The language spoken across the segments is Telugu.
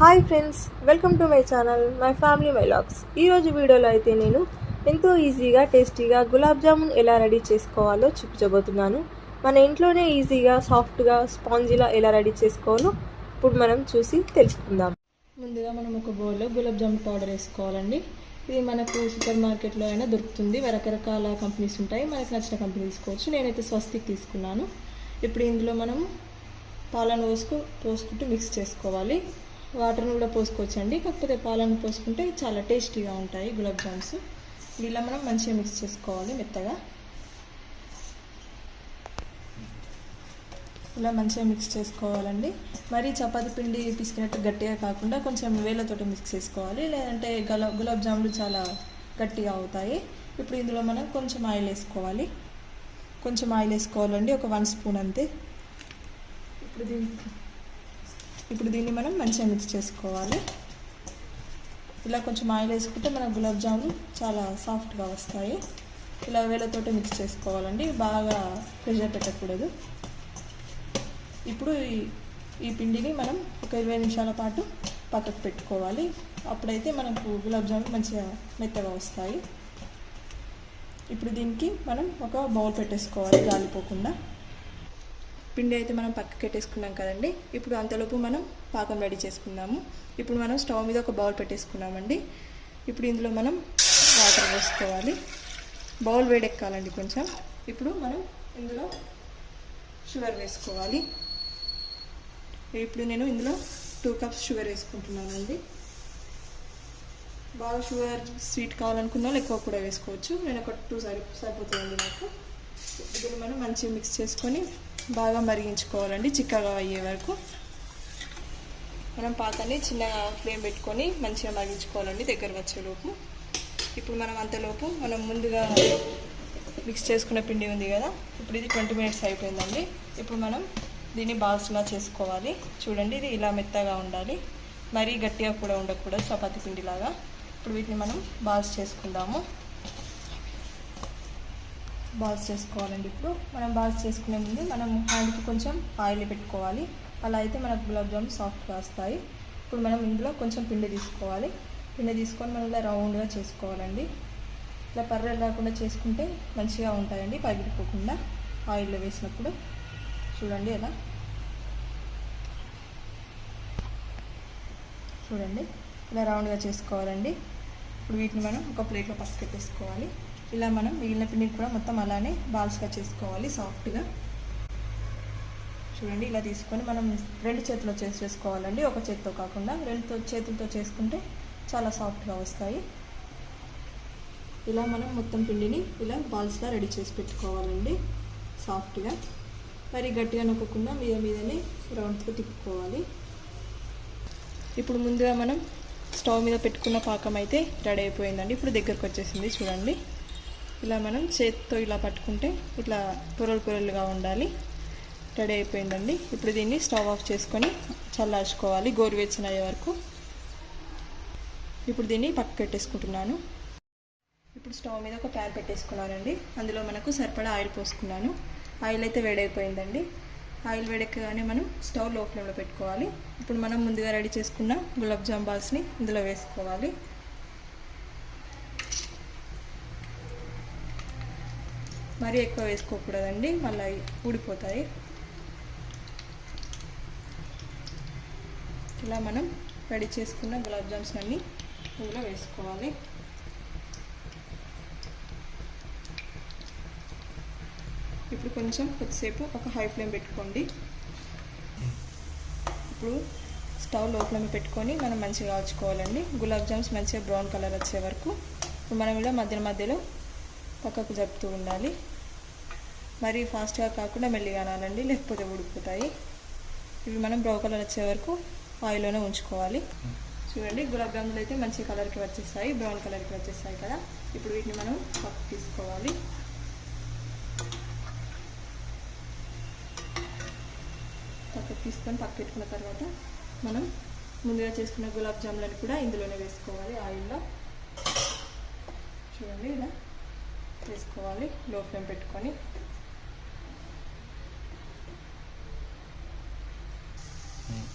Hi friends welcome to my channel my family my vlogs ఈరోజు వీడియోలో అయితే నేను ఎంతో ఈజీగా టేస్టీగా గులాబ్ జామున్ ఎలా రెడీ చేసుకోవాలో చూపించబోతున్నాను. మన ఇంట్లోనే ఈజీగా సాఫ్ట్గా స్పాంజీలా ఎలా రెడీ చేసుకోవాలో ఇప్పుడు మనం చూసి తెలుసుకుందాం. ముందుగా మనం ఒక బౌల్లో గులాబ్ జామున్ పౌడర్ వేసుకోవాలండి. ఇది మనకు సూపర్ మార్కెట్లో అయినా దొరుకుతుంది. రకరకాల కంపెనీస్ ఉంటాయి. మనకు నచ్చిన కంపెనీ తీసుకోవచ్చు. నేనైతే స్వస్తికి తీసుకున్నాను. ఇప్పుడు ఇందులో మనం పాలను పోసుకు పోసుకుంటూ మిక్స్ చేసుకోవాలి. వాటర్ని కూడా పోసుకోవచ్చండి. కాకపోతే పాలను పోసుకుంటే చాలా టేస్టీగా ఉంటాయి గులాబ్ జామ్స్. ఇలా మనం మంచిగా మిక్స్ చేసుకోవాలి మెత్తగా. ఇలా మంచిగా మిక్స్ చేసుకోవాలండి. మరీ చపాతి పిండి పిసికినట్టు గట్టిగా కాకుండా కొంచెం వేళ్ళతోటి మిక్స్ చేసుకోవాలి. లేదంటే గలా గులాబ్ జాములు చాలా గట్టిగా అవుతాయి. ఇప్పుడు ఇందులో మనం కొంచెం ఆయిల్ వేసుకోవాలి. కొంచెం ఆయిల్ వేసుకోవాలండి. ఒక వన్ స్పూన్ అంతే. ఇప్పుడు దీనికి ఇప్పుడు దీన్ని మనం మంచిగా మిక్స్ చేసుకోవాలి. ఇలా కొంచెం ఆయిల్ వేసుకుంటే మన గులాబ్ జామున్ చాలా సాఫ్ట్గా వస్తాయి. ఇలా వేలతోటి మిక్స్ చేసుకోవాలండి. బాగా ప్రెషర్ పెట్టకూడదు. ఇప్పుడు ఈ ఈ పిండిని మనం ఒక ఇరవై నిమిషాల పాటు పక్కకు పెట్టుకోవాలి. అప్పుడైతే మనకు గులాబ్ జామున్ మంచిగా మెత్తగా వస్తాయి. ఇప్పుడు దీనికి మనం ఒక బౌల్ పెట్టేసుకోవాలి గాలిపోకుండా. పిండి అయితే మనం పక్కకి పెట్టేసుకున్నాం కదండి. ఇప్పుడు అంతలోపు మనం పాకం రెడీ చేసుకుందాము. ఇప్పుడు మనం స్టవ్ మీద ఒక బౌల్ పెట్టేసుకున్నామండి. ఇప్పుడు ఇందులో మనం వాటర్ వేసుకోవాలి బౌల్ వేడెక్కాలండి కొంచెం. ఇప్పుడు మనం ఇందులో షుగర్ వేసుకోవాలి. ఇప్పుడు నేను ఇందులో టూ కప్స్ షుగర్ వేసుకుంటున్నానండి. బాగా షుగర్ స్వీట్ కావాలనుకున్న వాళ్ళు ఎక్కువ కూడా వేసుకోవచ్చు. నేను ఒక టూ సరి సరిపోతుందండి నాకు. దీన్ని మనం మంచిగా మిక్స్ చేసుకొని బాగా మరిగించుకోవాలండి చిక్కగా అయ్యే వరకు. మనం పాతని చిన్నగా ఫ్లేమ్ పెట్టుకొని మంచిగా మరిగించుకోవాలండి దగ్గర వచ్చేలోపు ఇప్పుడు మనం అంతలోపు మనం ముందుగా మిక్స్ చేసుకున్న పిండి ఉంది కదా ఇప్పుడు ఇది ట్వంటీ మినిట్స్ అయిపోయిందండి. ఇప్పుడు మనం దీన్ని బాల్స్లా చేసుకోవాలి. చూడండి ఇది ఇలా మెత్తగా ఉండాలి. మరీ గట్టిగా కూడా ఉండకూడదు చపాతి పిండిలాగా. ఇప్పుడు వీటిని మనం బాల్స్ చేసుకుందాము. బాల్స్ చేసుకోవాలండి. ఇప్పుడు మనం బాల్స్ చేసుకునే ముందు మనం హ్యాండ్కి కొంచెం ఆయిల్ పెట్టుకోవాలి. అలా అయితే మనకు గులాబ్ జామున్ సాఫ్ట్గా వస్తాయి ఇప్పుడు మనం ఇందులో కొంచెం పిండి తీసుకోవాలి. పిండి తీసుకొని మనం ఇలా రౌండ్గా చేసుకోవాలండి. ఇలా పర్రెలు రాకుండా చేసుకుంటే మంచిగా ఉంటాయండి పగిలిపోకుండా. ఆయిల్లో వేసినప్పుడు చూడండి ఎలా. చూడండి ఇలా రౌండ్గా చేసుకోవాలండి. ఇప్పుడు వీటిని మనం ఒక ప్లేట్లో పసుపు పెట్టేసుకోవాలి. ఇలా మనం మిగిలిన పిండిని కూడా మొత్తం అలానే బాల్స్గా చేసుకోవాలి సాఫ్ట్గా చూడండి ఇలా తీసుకొని మనం రెండు చేతిలో చేసి చేసుకోవాలండి. ఒక చేతితో కాకుండా రెండు చేతులతో చేసుకుంటే చాలా సాఫ్ట్గా వస్తాయి. ఇలా మనం మొత్తం పిండిని ఇలా బాల్స్గా రెడీ చేసి పెట్టుకోవాలండి సాఫ్ట్గా మరి గట్టిగా నొక్కకుండా మీద మీదనే రౌండ్తో తిప్పుకోవాలి. ఇప్పుడు ముందుగా మనం స్టవ్ మీద పెట్టుకున్న పాకం అయితే రెడీ అయిపోయిందండి. ఇప్పుడు దగ్గరకు వచ్చేసింది చూడండి. ఇలా మనం చేతితో ఇలా పట్టుకుంటే ఇట్లా పొరలు పొరలుగా ఉండాలి. రెడీ అయిపోయిందండి. ఇప్పుడు దీన్ని స్టవ్ ఆఫ్ చేసుకొని చల్లార్చుకోవాలి. గోరువెచ్చిన అయ్యే వరకు. ఇప్పుడు దీన్ని పక్క పెట్టేసుకుంటున్నాను. ఇప్పుడు స్టవ్ మీద ఒక ప్యాన్ పెట్టేసుకున్నానండి. అందులో మనకు సరిపడా ఆయిల్ పోసుకున్నాను. ఆయిల్ అయితే వేడైపోయిందండి ఆయిల్ వేడెక్కగానే మనం స్టవ్లో ఫ్లేమ్లో పెట్టుకోవాలి. ఇప్పుడు మనం ముందుగా రెడీ చేసుకున్న గులాబ్ జామ్ బాల్స్ని ఇందులో వేసుకోవాలి. మరీ ఎక్కువ వేసుకోకూడదండి మళ్ళీ ఊడిపోతాయి. ఇలా మనం రెడీ చేసుకున్న గులాబ్ జామ్స్ అన్ని ఇందులో వేసుకోవాలి. ఇప్పుడు కొంచెం కొద్దిసేపు ఒక హై ఫ్లేమ్ పెట్టుకోండి. ఇప్పుడు స్టవ్ లోపల పెట్టుకొని మనం మంచిగా కాల్చుకోవాలండి. గులాబ్ జామ్స్ మంచిగా బ్రౌన్ కలర్ వచ్చే వరకు. మనం ఇలా మధ్య మధ్యలో పక్కకు జరుపుతూ ఉండాలి. మరీ ఫాస్ట్గా కాకుండా మెల్లిగా అనాలండి లేకపోతే ఉడికిపోతాయి ఇవి మనం బ్రౌన్ కలర్ వచ్చే వరకు ఆయిల్లోనే ఉంచుకోవాలి. చూడండి గులాబ్ జాములు అయితే మంచి కలర్కి వచ్చేస్తాయి బ్రౌన్ కలర్కి వచ్చేస్తాయి కదా. ఇప్పుడు వీటిని మనం పక్కకు తీసుకోవాలి. పక్కకు తీసుకొని పక్క పెట్టుకున్న తర్వాత మనం ముందుగా చేసుకున్న గులాబ్ జాములను కూడా ఇందులోనే వేసుకోవాలి ఆయిల్లో. చూడండి ఇలా. తీసుకోవాలి లో ఫ్లేమ్ పెట్టుకొని.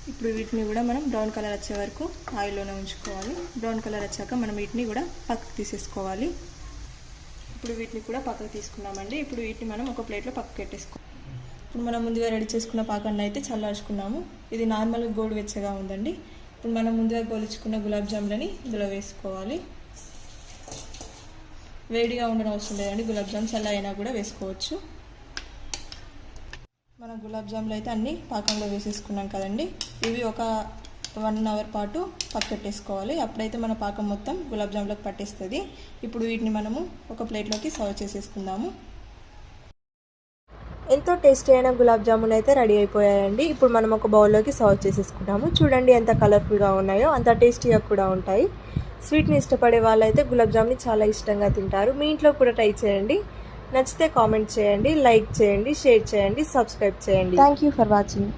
ఇప్పుడు వీటిని కూడా మనం బ్రౌన్ కలర్ వచ్చే వరకు ఆయిల్లోనే ఉంచుకోవాలి. బ్రౌన్ కలర్ వచ్చాక మనం వీటిని కూడా పక్కకు తీసేసుకోవాలి. ఇప్పుడు వీటిని కూడా పక్కకు తీసుకున్నామండి. ఇప్పుడు వీటిని మనం ఒక ప్లేట్లో పక్కకు పెట్టేసుకో ఇప్పుడు మనం ముందుగా రెడీ చేసుకున్న పాకాన్ని అయితే చల్లార్చుకున్నాము. ఇది నార్మల్ గోడు వెచ్చగా ఉందండి. ఇప్పుడు మనం ముందుగా గోలుచుకున్న గులాబ్ జాములని ఇందులో వేసుకోవాలి. వేడిగా ఉండడం అవసరం లేదండి. గులాబ్ జామ్స్ అలా అయినా కూడా వేసుకోవచ్చు. మన గులాబ్ జాములు అయితే అన్నీ పాకంలో వేసేసుకున్నాం కదండి. ఇవి ఒక వన్ అవర్ పాటు పక్కట్టేసుకోవాలి. అప్పుడైతే మన పాకం మొత్తం గులాబ్ జాములకు పట్టేస్తుంది. ఇప్పుడు వీటిని మనము ఒక ప్లేట్లోకి సర్వ్ చేసేసుకుందాము. ఎంతో టేస్టీ అయిన గులాబ్ జామున్ అయితే రెడీ అయిపోయాయండి. ఇప్పుడు మనం ఒక బౌల్లోకి సర్వ్ చేసేసుకున్నాము చూడండి ఎంత కలర్ఫుల్గా ఉన్నాయో అంత టేస్టీగా కూడా ఉంటాయి. స్వీట్ని ఇష్టపడే వాళ్ళైతే గులాబ్ జామున్ చాలా ఇష్టంగా తింటారు. మీ ఇంట్లో కూడా ట్రై చేయండి. నచ్చితే కామెంట్ చేయండి లైక్ చేయండి షేర్ చేయండి సబ్స్క్రైబ్ చేయండి. Thank you for watching